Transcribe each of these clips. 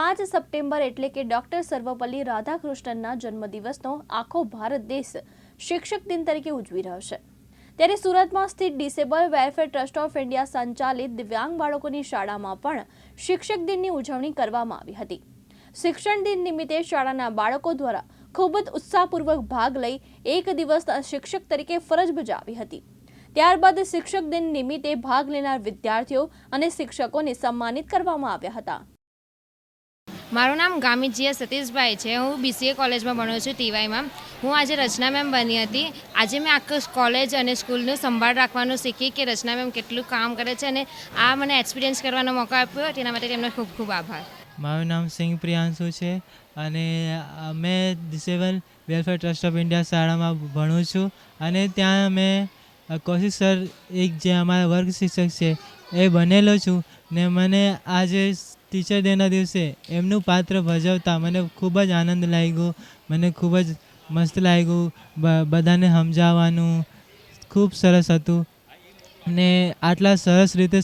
પાંચ સપ્ટેમ્બર એટલે કે ડોક્ટર સર્વપલ્લી રાધાકૃષ્ણનના જન્મદિવસનો આખો ભારત દેશ શિક્ષક દિન તરીકે ઉજવી રહ્યો છે. ત્યારે સુરતમાં સ્થિત disable welfare trust of India સંચાલિત દિવ્યાંગ બાળકોની શાળામાં પણ શિક્ષક દિનની ઉજવણી કરવામાં આવી હતી. શિક્ષણ દિન નિમિત્તે શાળાના બાળકો દ્વારા ખૂબ જ ઉત્સાહપૂર્વક ભાગ લઈ એક દિવસ શિક્ષક તરીકે ફરજ બજાવી હતી. ત્યારબાદ શિક્ષક દિન નિમિત્તે ભાગ લેનાર વિદ્યાર્થીઓ અને શિક્ષકોને સન્માનિત કરવામાં આવ્યા હતા. મારું નામ ગામિતજીયા સતીશભાઈ છે. હું બીસીએ કોલેજમાં ભણું છું ટીવાયમાં હું આજે રચના મેમ બની હતી. આજે મેં આખું કોલેજ અને સ્કૂલનું સંભાળ રાખવાનું શીખી કે રચના મેમ કેટલું કામ કરે છે અને આ મને એક્સપિરિયન્સ કરવાનો મોકો આપ્યો. તેના માટે તેમનો ખૂબ ખૂબ આભાર. મારું નામ સિંહ પ્રિયાંશુ છે અને અમે disable welfare trust of India શાળામાં ભણું છું અને ત્યાં અમે કૌશિક સર એક જે અમારા વર્ગ શિક્ષક છે એ બનેલો છું ને મને આજે ટીચર ડેના દિવસે એમનું પાત્ર ભજવતા મને ખૂબ જ આનંદ લાગ્યો. મને ખૂબ જ મસ્ત લાગ્યું. બધાને સમજાવવાનું ખૂબ સરસ હતું. ને આટલા સરસ રીતે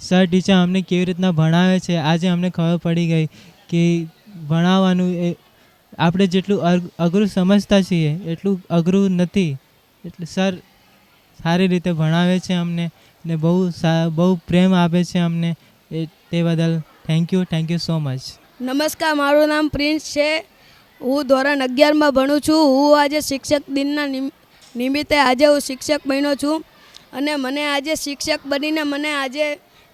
સર ટીચર અમને કેવી રીતના ભણાવે છે, આજે અમને ખબર પડી ગઈ કે ભણાવવાનું એ, આપણે જેટલું અઘરું સમજતા છીએ, એટલું અઘરું નથી. એટલે સર સારી રીતે ભણાવે છે અમને ને બહુ સા- બહુ પ્રેમ આપે છે અમને એ, તે બદલ. Thank you thank you so much નમસ્કાર, મારું નામ પ્રિન્સ છે. હું ધોરણ અગિયારમાં ભણું છું. હું આજે શિક્ષક દિનના નિમિત્તે આજે હું શિક્ષક બન્યો છું. અને મને આજે શિક્ષક બનીને મને આજે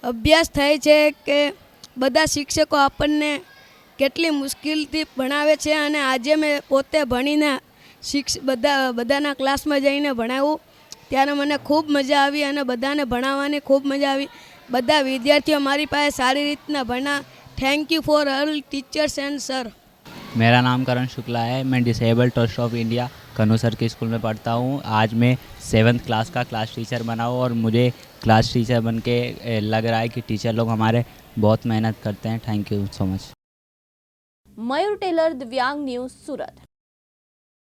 અભ્યાસ થાય છે કે બધા શિક્ષકો આપણને કેટલી મુશ્કેલથી ભણાવે છે અને આજે મેં પોતે ભણીને શિક્ષ, બધા, બધાના ક્લાસમાં જઈને ભણાવું ત્યારે મને ખૂબ મજા આવી અને બધાને ભણાવવાની ખૂબ મજા આવી. बदा विद्यार्थियों हमारी पास सारी रीतना बना thank you for all teachers and sir मेरा नाम करण शुक्ला है मैं disable trust of India Kanu sir के स्कूल में पढ़ता हूँ। आज मैं सेवन्थ क्लास का क्लास टीचर बना हूँ और मुझे क्लास टीचर बन के लग रहा है कि टीचर लोग हमारे बहुत मेहनत करते हैं। Thank you so much Mayur Tailor दिव्यांग न्यूज़ सूरत।